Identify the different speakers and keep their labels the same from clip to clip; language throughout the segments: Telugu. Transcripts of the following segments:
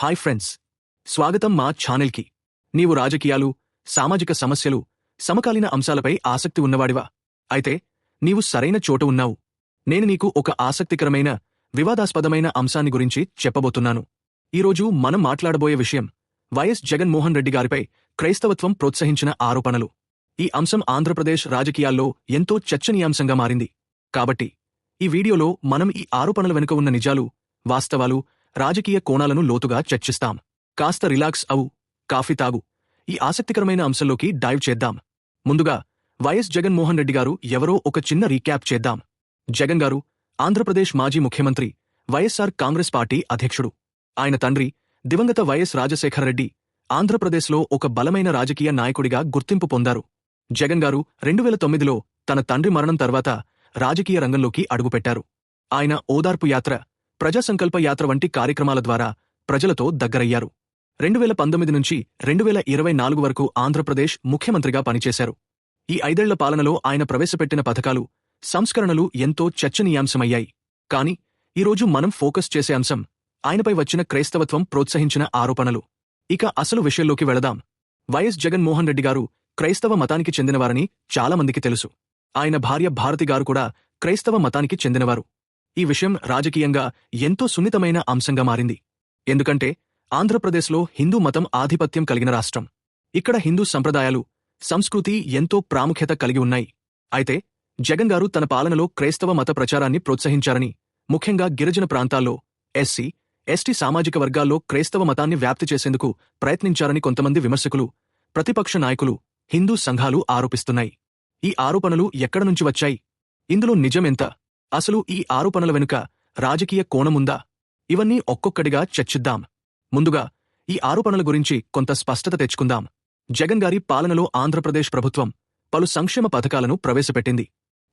Speaker 1: Hi friends. స్వాగతం మా ఛానల్కి. నీవు రాజకీయాలు సామాజిక సమస్యలు సమకాలీన అంశాలపై ఆసక్తి ఉన్నవాడివా? అయితే నీవు సరైన చోట ఉన్నావు. నేను నీకు ఒక ఆసక్తికరమైన వివాదాస్పదమైన అంశాన్ని గురించి చెప్పబోతున్నాను. ఈరోజు మనం మాట్లాడబోయే విషయం వైఎస్ జగన్మోహన్ రెడ్డి గారిపై క్రైస్తవత్వం ప్రోత్సహించిన ఆరోపణలు. ఈ అంశం ఆంధ్రప్రదేశ్ రాజకీయాల్లో ఎంతో చర్చనీయాంశంగా మారింది. కాబట్టి ఈ వీడియోలో మనం ఈ ఆరోపణల వెనుక ఉన్న నిజాలు వాస్తవాలు రాజకీయ కోణాలను లోతుగా చర్చిస్తాం. కాస్త రిలాక్స్ అవు కాఫీ తాగు. ఈ ఆసక్తికరమైన అంశంలోకి డైవ్ చేద్దాం. ముందుగా వైఎస్ జగన్మోహన్ రెడ్డి గారు ఎవరో ఒక చిన్న రీక్యాప్ చేద్దాం. జగన్ గారు ఆంధ్రప్రదేశ్ మాజీ ముఖ్యమంత్రి వైఎస్సార్ కాంగ్రెస్ పార్టీ అధ్యక్షుడు. ఆయన తండ్రి దివంగత వైఎస్ రాజశేఖర రెడ్డి ఆంధ్రప్రదేశ్లో ఒక బలమైన రాజకీయ నాయకుడిగా గుర్తింపు పొందారు. జగన్ గారు రెండు వేల తొమ్మిదిలో తన తండ్రి మరణం తర్వాత రాజకీయ రంగంలోకి అడుగుపెట్టారు. ఆయన ఓదార్పు యాత్ర ప్రజాసంకల్ప యాత్ర వంటి కార్యక్రమాల ద్వారా ప్రజలతో దగ్గరయ్యారు. రెండు వేల పంతొమ్మిది నుంచి రెండు వేల ఇరవై నాలుగు వరకు ఆంధ్రప్రదేశ్ ముఖ్యమంత్రిగా పనిచేశారు. ఈ ఐదేళ్ళ పాలనలో ఆయన ప్రవేశపెట్టిన పథకాలు సంస్కరణలు ఎంతో చర్చనీయాంశమయ్యాయి. కాని ఈరోజు మనం ఫోకస్ చేసే అంశం ఆయనపై వచ్చిన క్రైస్తవత్వం ప్రోత్సహించిన ఆరోపణలు. ఇక అసలు విషయంలోకి వెళదాం. వైఎస్ జగన్మోహన్ రెడ్డి గారు క్రైస్తవ మతానికి చెందినవారని చాలామందికి తెలుసు. ఆయన భార్య భారతి గారు కూడా క్రైస్తవ మతానికి చెందినవారు. ఈ విషయం రాజకీయంగా ఎంతో సున్నితమైన అంశంగా మారింది. ఎందుకంటే ఆంధ్రప్రదేశ్లో హిందూ మతం ఆధిపత్యం కలిగిన రాష్ట్రం. ఇక్కడ హిందూ సంప్రదాయాలు సంస్కృతి ఎంతో ప్రాముఖ్యత కలిగి ఉన్నాయి. అయితే జగన్ గారు తన పాలనలో క్రైస్తవ మత ప్రచారాన్ని ప్రోత్సహించారని ముఖ్యంగా గిరిజన ప్రాంతాల్లో ఎస్సీ ఎస్టీ సామాజిక వర్గాల్లో క్రైస్తవ మతాన్ని వ్యాప్తి చేసేందుకు ప్రయత్నించారని కొంతమంది విమర్శకులు ప్రతిపక్ష నాయకులు హిందూ సంఘాలు ఆరోపిస్తున్నాయి. ఈ ఆరోపణలు ఎక్కడ నుంచి వచ్చాయి? ఇందులో నిజమెంత అసలు ఈ ఆరోపణల వెనుక రాజకీయ కోణముందా? ఇవన్నీ ఒక్కొక్కడిగా చర్చిద్దాం. ముందుగా ఈ ఆరోపణల గురించి కొంత స్పష్టత తెచ్చుకుందాం. జగన్ గారి పాలనలో ఆంధ్రప్రదేశ్ ప్రభుత్వం పలు సంక్షేమ పథకాలను ప్రవేశపెట్టింది.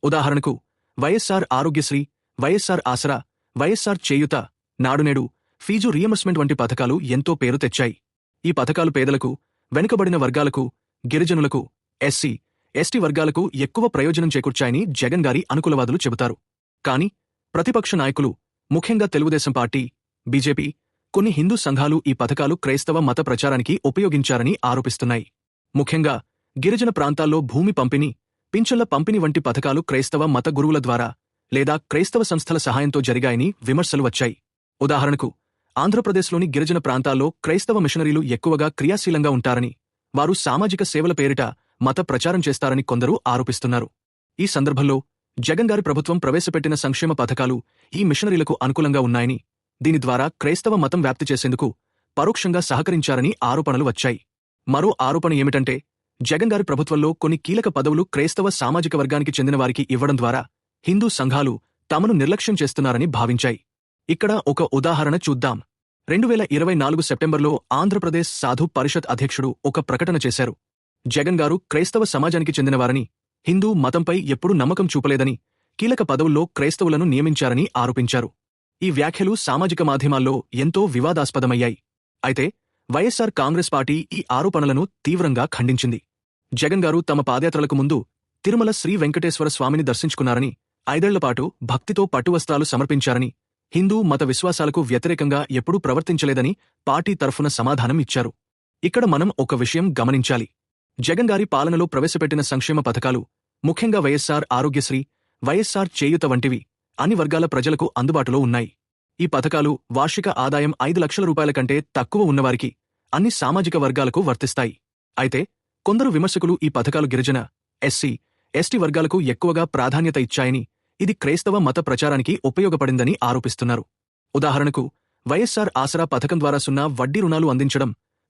Speaker 1: ఉదాహరణకు వైఎస్సార్ ఆరోగ్యశ్రీ వైఎస్సార్ ఆసరా వైఎస్సార్ చేయుత నాడునేడు ఫీజు రియంబర్స్మెంట్ వంటి పథకాలు ఎంతో పేరు తెచ్చాయి. ఈ పథకాలు పేదలకు వెనుకబడిన వర్గాలకు గిరిజనులకు ఎస్సీ ఎస్టీ వర్గాలకు ఎక్కువ ప్రయోజనం చేకూర్చాయని జగన్ గారి అనుకూలవాదులు చెబుతారు. కాని ప్రతిపక్ష నాయకులు ముఖ్యంగా తెలుగుదేశం పార్టీ బీజేపీ కొన్ని హిందూ సంఘాలు ఈ పథకాలు క్రైస్తవ మత ప్రచారానికి ఉపయోగించారని ఆరోపిస్తున్నాయి. ముఖ్యంగా గిరిజన ప్రాంతాల్లో భూమి పంపిణీ పింఛన్ల పంపిణీ వంటి పథకాలు క్రైస్తవ మత గురువుల ద్వారా లేదా క్రైస్తవ సంస్థల సహాయంతో జరిగాయని విమర్శలు వచ్చాయి. ఉదాహరణకు ఆంధ్రప్రదేశ్లోని గిరిజన ప్రాంతాల్లో క్రైస్తవ మిషనరీలు ఎక్కువగా క్రియాశీలంగా ఉంటారని వారు సామాజిక సేవల పేరిట మత ప్రచారం చేస్తారని కొందరు ఆరోపిస్తున్నారు. ఈ సందర్భంలో జగన్ గారి ప్రభుత్వం ప్రవేశపెట్టిన సంక్షేమ పథకాలు ఈ మిషనరీలకు అనుకూలంగా ఉన్నాయని దీని ద్వారా క్రైస్తవ మతం వ్యాప్తి చేసేందుకు పరోక్షంగా సహకరించారని ఆరోపణలు వచ్చాయి. మరో ఆరోపణ ఏమిటంటే జగన్ గారి ప్రభుత్వంలో కొన్ని కీలక పదవులు క్రైస్తవ సామాజిక వర్గానికి చెందిన వారికి ఇవ్వడం ద్వారా హిందూ సంఘాలు తమను నిర్లక్ష్యం చేస్తున్నారని భావించాయి. ఇక్కడ ఒక ఉదాహరణ చూద్దాం. రెండు వేల ఇరవై నాలుగు సెప్టెంబర్లో ఆంధ్రప్రదేశ్ సాధు పరిషత్ అధ్యక్షుడు ఒక ప్రకటన చేశారు. జగన్ గారు క్రైస్తవ సమాజానికి చెందినవారని హిందూ మతంపై ఎప్పుడూ నమ్మకం చూపలేదని కీలక పదవుల్లో క్రైస్తవులను నియమించారని ఆరోపించారు. ఈ వ్యాఖ్యలు సామాజిక మాధ్యమాల్లో ఎంతో వివాదాస్పదమయ్యాయి. అయితే వైఎస్సార్ కాంగ్రెస్ పార్టీ ఈ ఆరోపణలను తీవ్రంగా ఖండించింది. జగన్ గారు తమ పాదయాత్రలకు ముందు తిరుమల శ్రీ వెంకటేశ్వర స్వామిని దర్శించుకున్నారని ఐదేళ్ళపాటు భక్తితో పట్టువస్త్రాలు సమర్పించారని హిందూ మత విశ్వాసాలకు వ్యతిరేకంగా ఎప్పుడూ ప్రవర్తించలేదని పార్టీ తరఫున సమాధానం ఇచ్చారు. ఇక్కడ మనం ఒక విషయం గమనించాలి. జగన్ గారి పాలనలో ప్రవేశపెట్టిన సంక్షేమ పథకాలు ముఖ్యంగా వైఎస్సార్ ఆరోగ్యశ్రీ వైఎస్సార్ చేయుత వంటివి అన్ని వర్గాల ప్రజలకు అందుబాటులో ఉన్నాయి. ఈ పథకాలు వార్షిక ఆదాయం ఐదు లక్షల రూపాయల కంటే తక్కువ ఉన్నవారికి అన్ని సామాజిక వర్గాలకు వర్తిస్తాయి. అయితే కొందరు విమర్శకులు ఈ పథకాలు గిరిజన ఎస్సీ ఎస్టీ వర్గాలకు ఎక్కువగా ప్రాధాన్యత ఇచ్చాయని ఇది క్రైస్తవ మత ప్రచారానికి ఉపయోగపడిందని ఆరోపిస్తున్నారు. ఉదాహరణకు వైఎస్సార్ ఆసరా పథకం ద్వారా సున్నా వడ్డీ రుణాలు అందించడం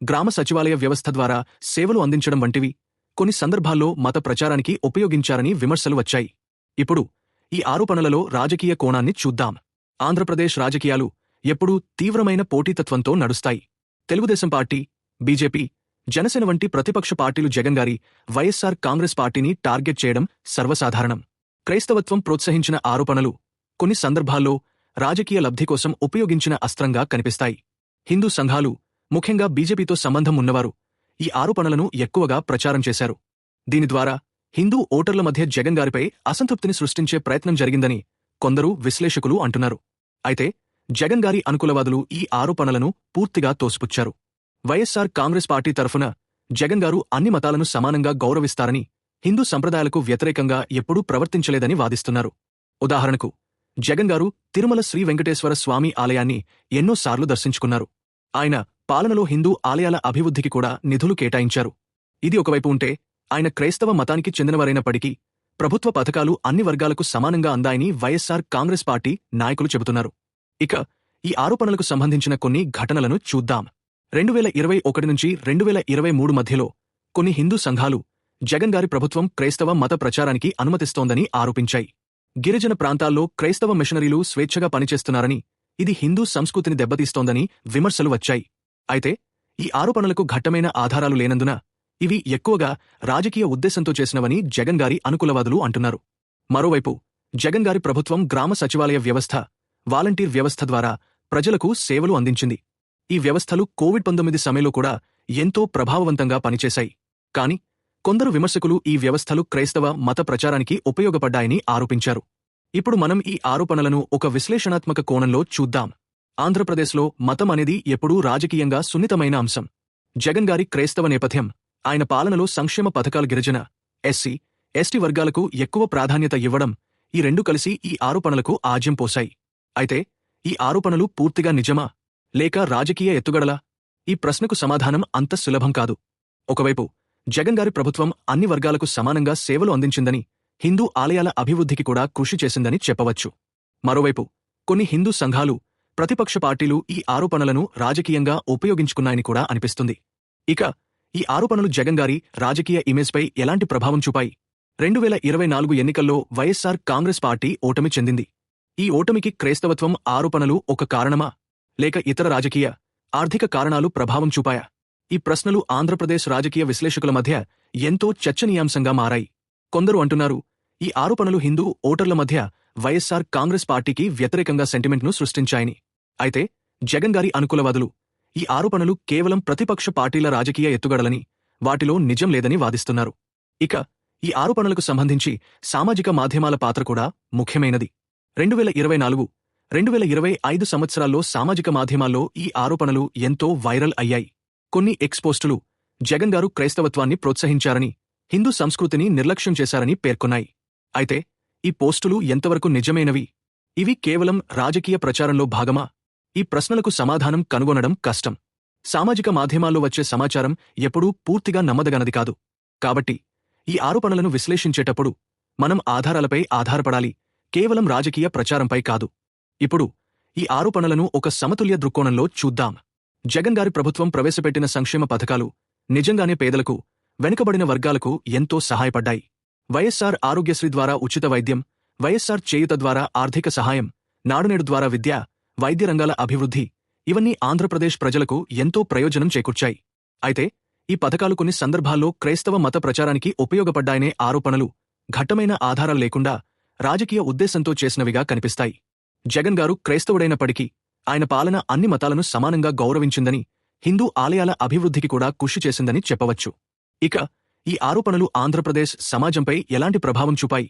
Speaker 1: గ్రామ సచివాలయ వ్యవస్థ ద్వారా సేవలు అందించడం వంటివి కొన్ని సందర్భాల్లో మత ప్రచారానికి ఉపయోగించారని విమర్శలు వచ్చాయి. ఇప్పుడు ఈ ఆరోపణలలో రాజకీయ కోణాన్ని చూద్దాం. ఆంధ్రప్రదేశ్ రాజకీయాలు ఎప్పుడూ తీవ్రమైన పోటీతత్వంతో నడుస్తాయి. తెలుగుదేశం పార్టీ బీజేపీ జనసేన వంటి ప్రతిపక్ష పార్టీలు జగన్ గారి వైఎస్సార్ కాంగ్రెస్ పార్టీని టార్గెట్ చేయడం సర్వసాధారణం. క్రైస్తవత్వం ప్రోత్సహించిన ఆరోపణలు కొన్ని సందర్భాల్లో రాజకీయ లబ్ధి కోసం ఉపయోగించిన అస్త్రంగా కనిపిస్తాయి. హిందూ సంఘాలు ముఖ్యంగా బీజేపీతో సంబంధం ఉన్నవారు. ఈ ఆరోపణలను ఎక్కువగా ప్రచారం చేశారు. దీని ద్వారా హిందూ ఓటర్ల మధ్య జగన్ గారిపై అసంతృప్తిని సృష్టించే ప్రయత్నం జరిగిందని కొందరు విశ్లేషకులు అంటున్నారు. అయితే జగన్ గారి అనుకూలవాదులు ఈ ఆరోపణలను పూర్తిగా తోసిపుచ్చారు. వైఎస్సార్ కాంగ్రెస్ పార్టీ తరఫున జగన్ గారు అన్ని మతాలను సమానంగా గౌరవిస్తారని హిందూ సంప్రదాయాలకు వ్యతిరేకంగా ఎప్పుడూ ప్రవర్తించలేదని వాదిస్తున్నారు. ఉదాహరణకు జగన్ గారు తిరుమల శ్రీ వెంకటేశ్వర స్వామి ఆలయాన్ని ఎన్నోసార్లు దర్శించుకున్నారు. ఆయన పాలనలో హిందూ ఆలయాల అభివృద్ధికి కూడా నిధులు కేటాయించారు. ఇది ఒకవైపు ఉంటే ఆయన క్రైస్తవ మతానికి చెందినవారైనప్పటికీ ప్రభుత్వ పథకాలు అన్ని వర్గాలకు సమానంగా అందాయని వైఎస్సార్ కాంగ్రెస్ పార్టీ నాయకులు చెబుతున్నారు. ఇక ఈ ఆరోపణలకు సంబంధించిన కొన్ని ఘటనలను చూద్దాం. రెండు వేల ఇరవై ఒకటి నుంచి రెండు వేల ఇరవై మూడు మధ్యలో కొన్ని హిందూ సంఘాలు జగన్ గారి ప్రభుత్వం క్రైస్తవ మత ప్రచారానికి అనుమతిస్తోందని ఆరోపించాయి. గిరిజన ప్రాంతాల్లో క్రైస్తవ మిషనరీలు స్వేచ్ఛగా పనిచేస్తున్నారని ఇది హిందూ సంస్కృతిని దెబ్బతీస్తోందని విమర్శలు వచ్చాయి. అయితే ఈ ఆరోపణలకు ఘట్టమైన ఆధారాలు లేనందున ఇవి ఎక్కువగా రాజకీయ ఉద్దేశంతో చేసినవని జగన్ గారి అనుకూలవాదులు అంటున్నారు. మరోవైపు జగన్ గారి ప్రభుత్వం గ్రామ సచివాలయ వ్యవస్థ వాలంటీర్ వ్యవస్థ ద్వారా ప్రజలకు సేవలు అందించింది. ఈ వ్యవస్థలు కోవిడ్ పంతొమ్మిది సమయంలో కూడా ఎంతో ప్రభావవంతంగా పనిచేశాయి. కాని కొందరు విమర్శకులు ఈ వ్యవస్థలు క్రైస్తవ మత ప్రచారానికి ఉపయోగపడ్డాయని ఆరోపించారు. ఇప్పుడు మనం ఈ ఆరోపణలను ఒక విశ్లేషణాత్మక కోణంలో చూద్దాం. ఆంధ్రప్రదేశ్లో మతం అనేది ఎప్పుడూ రాజకీయంగా సున్నితమైన అంశం. జగన్ గారి క్రైస్తవ నేపథ్యం ఆయన పాలనలో సంక్షేమ పథకాలు గిరిజన ఎస్సీ ఎస్టీ వర్గాలకు ఎక్కువ ప్రాధాన్యత ఇవ్వడం ఈ రెండు కలిసి ఈ ఆరోపణలకు ఆజ్యం పోశాయి. అయితే ఈ ఆరోపణలు పూర్తిగా నిజమా? లేక రాజకీయ ఎత్తుగడలా? ఈ ప్రశ్నకు సమాధానం అంత సులభం కాదు. ఒకవైపు జగన్ గారి ప్రభుత్వం అన్ని వర్గాలకు సమానంగా సేవలు అందించిందని హిందూ ఆలయాల అభివృద్ధికి కూడా కృషి చేసిందని చెప్పవచ్చు. మరోవైపు కొన్ని హిందూ సంఘాలు ప్రతిపక్ష పార్టీలు ఈ ఆరోపణలను రాజకీయంగా ఉపయోగించుకున్నాయని కూడా అనిపిస్తుంది. ఇక ఈ ఆరోపణలు జగన్ గారి రాజకీయ ఇమేజ్పై ఎలాంటి ప్రభావం చూపాయి? రెండు వేల ఇరవై నాలుగు ఎన్నికల్లో వైఎస్సార్ కాంగ్రెస్ పార్టీ ఓటమి చెందింది. ఈ ఓటమికి క్రైస్తవత్వం ఆరోపణలు ఒక కారణమా? లేక ఇతర రాజకీయ ఆర్థిక కారణాలు ప్రభావం చూపాయా? ఈ ప్రశ్నలు ఆంధ్రప్రదేశ్ రాజకీయ విశ్లేషకుల మధ్య ఎంతో చర్చనీయాంశంగా మారాయి. కొందరు అంటున్నారు ఈ ఆరోపణలు హిందూ ఓటర్ల మధ్య వైఎస్సార్ కాంగ్రెస్ పార్టీకి వ్యతిరేకంగా సెంటిమెంట్ను సృష్టించాయని. అయితే జగన్ గారి అనుకూలవాదులు ఈ ఆరోపణలు కేవలం ప్రతిపక్ష పార్టీల రాజకీయ ఎత్తుగడలని వాటిలో నిజం లేదని వాదిస్తున్నారు. ఇక ఈ ఆరోపణలకు సంబంధించి సామాజిక మాధ్యమాల పాత్ర కూడా ముఖ్యమైనది. రెండు వేల ఇరవై నాలుగు రెండు వేల ఇరవై ఐదు సంవత్సరాల్లో సామాజిక మాధ్యమాల్లో ఈ ఆరోపణలు ఎంతో వైరల్ అయ్యాయి. కొన్ని ఎక్స్పోస్టులు జగన్ గారు క్రైస్తవత్వాన్ని ప్రోత్సహించారని హిందూ సంస్కృతిని నిర్లక్ష్యం చేశారని పేర్కొన్నాయి. అయితే ఈ పోస్టులు ఎంతవరకు నిజమైనవి? ఇవి కేవలం రాజకీయ ప్రచారంలో భాగమా? ఈ ప్రశ్నలకు సమాధానం కనుగొనడం కష్టం. సామాజిక మాధ్యమాల్లో వచ్చే సమాచారం ఎప్పుడూ పూర్తిగా నమ్మదగనది కాదు. కాబట్టి ఈ ఆరోపణలను విశ్లేషించేటప్పుడు మనం ఆధారాలపై ఆధారపడాలి. కేవలం రాజకీయ ప్రచారంపై కాదు. ఇప్పుడు ఈ ఆరోపణలను ఒక సమతుల్య దృక్కోణంలో చూద్దాం. జగన్ గారి ప్రభుత్వం ప్రవేశపెట్టిన సంక్షేమ పథకాలు నిజంగానే పేదలకు వెనుకబడిన వర్గాలకు ఎంతో సహాయపడ్డాయి. వైఎస్సార్ ఆరోగ్యశ్రీ ద్వారా ఉచిత వైద్యం వైఎస్సార్ చేయుత ద్వారా ఆర్థిక సహాయం నాడునేడు ద్వారా విద్య వైద్య రంగాల అభివృద్ధి ఇవన్నీ ఆంధ్రప్రదేశ్ ప్రజలకు ఎంతో ప్రయోజనం చేకూర్చాయి. అయితే ఈ పథకాలు కొన్ని సందర్భాల్లో క్రైస్తవ మత ప్రచారానికి ఉపయోగపడ్డాయనే ఆరోపణలు ఘట్టమైన ఆధారాలు లేకుండా రాజకీయ ఉద్దేశంతో చేసినవిగా కనిపిస్తాయి. జగన్ గారు క్రైస్తవుడైనప్పటికీ ఆయన పాలన అన్ని మతాలను సమానంగా గౌరవించిందని హిందూ ఆలయాల అభివృద్ధికి కూడా కృషి చేసిందని చెప్పవచ్చు. ఇక ఈ ఆరోపణలు ఆంధ్రప్రదేశ్ సమాజంపై ఎలాంటి ప్రభావం చూపాయి?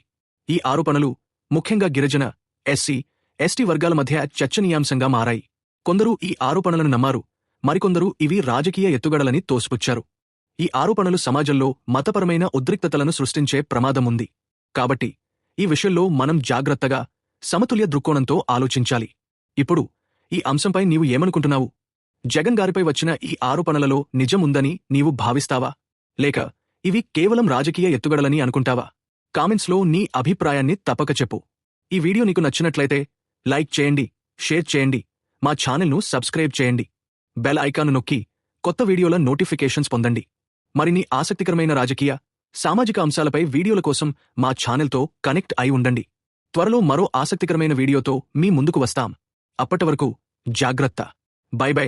Speaker 1: ఈ ఆరోపణలు ముఖ్యంగా గిరిజన ఎస్సీ ఎస్టీ వర్గాల మధ్య చర్చనీయాంశంగా మారాయి. కొందరు ఈ ఆరోపణలను నమ్మారు మరికొందరు ఇవి రాజకీయ ఎత్తుగడలని తోసిపుచ్చారు. ఈ ఆరోపణలు సమాజంలో మతపరమైన ఉద్రిక్తతలను సృష్టించే ప్రమాదముంది కాబట్టి ఈ విషయంలో మనం జాగ్రత్తగా సమతుల్య దృక్కోణంతో ఆలోచించాలి. ఇప్పుడు ఈ అంశంపై నీవు ఏమనుకుంటున్నావు? జగన్ గారిపై వచ్చిన ఈ ఆరోపణలలో నిజముందని నీవు భావిస్తావా? లేక ఇవి కేవలం రాజకీయ ఎత్తుగడలని అనుకుంటావా? కామెంట్స్లో నీ అభిప్రాయాన్ని తప్పక చెప్పు. ఈ వీడియో నీకు నచ్చినట్లయితే లైక్ చేయండి షేర్ చేయండి మా ఛానల్ను సబ్స్క్రైబ్ చేయండి. బెల్ ఐకాను నొక్కి కొత్త వీడియోల నోటిఫికేషన్స్ పొందండి. మరిన్ని ఆసక్తికరమైన రాజకీయ సామాజిక అంశాలపై వీడియోల కోసం మా ఛానల్తో కనెక్ట్ అయి ఉండండి. త్వరలో మరో ఆసక్తికరమైన వీడియోతో మీ ముందుకు వస్తాం. అప్పటివరకు జాగ్రత్త. Bye bye.